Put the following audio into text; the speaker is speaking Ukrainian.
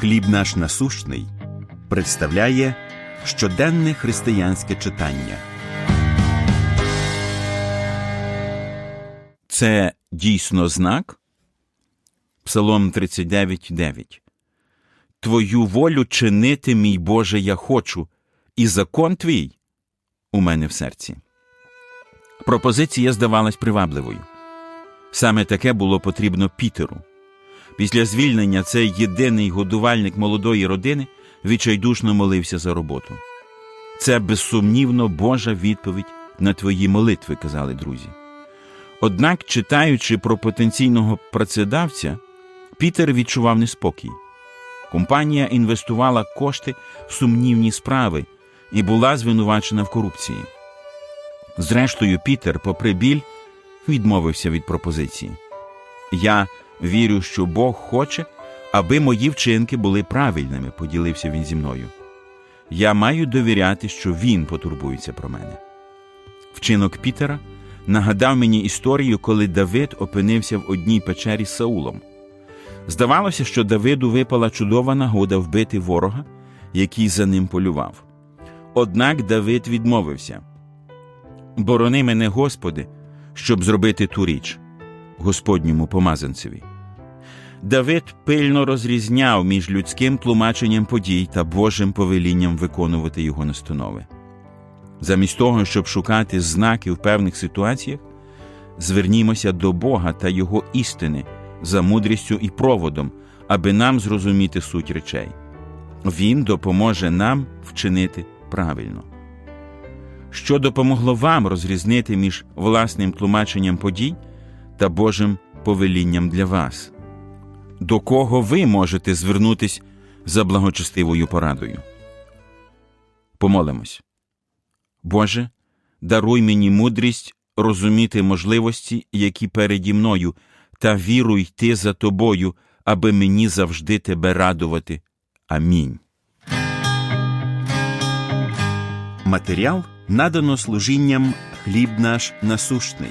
Хліб наш насущний представляє щоденне християнське читання. Це дійсно знак. Псалом 39.9. Твою волю чинити, мій Боже, я хочу, і закон твій у мене в серці. Пропозиція здавалась привабливою. Саме таке було потрібно Пітеру. Після звільнення цей єдиний годувальник молодої родини відчайдушно молився за роботу. Це безсумнівно Божа відповідь на твої молитви, казали друзі. Однак, читаючи про потенційного працедавця, Пітер відчував неспокій. Компанія інвестувала кошти в сумнівні справи і була звинувачена в корупції. Зрештою, Пітер, попри біль, відмовився від пропозиції. Я вірю, що Бог хоче, аби мої вчинки були правильними, поділився він зі мною. Я маю довіряти, що він потурбується про мене. Вчинок Пітера нагадав мені історію, коли Давид опинився в одній печері з Саулом. Здавалося, що Давиду випала чудова нагода вбити ворога, який за ним полював. Однак Давид відмовився. Борони мене, Господи, щоб зробити ту річ Господньому помазанцеві. Давид пильно розрізняв між людським тлумаченням подій та Божим повелінням виконувати його настанови. Замість того, щоб шукати знаки в певних ситуаціях, звернімося до Бога та Його істини за мудрістю і проводом, аби нам зрозуміти суть речей. Він допоможе нам вчинити правильно. Що допомогло вам розрізнити між власним тлумаченням подій та Божим повелінням для вас? До кого ви можете звернутись за благочестивою порадою? Помолимось. Боже, даруй мені мудрість розуміти можливості, які переді мною, та віру йти за тобою, аби мені завжди тебе радувати. Амінь. Матеріал надано служінням хліб наш насущний.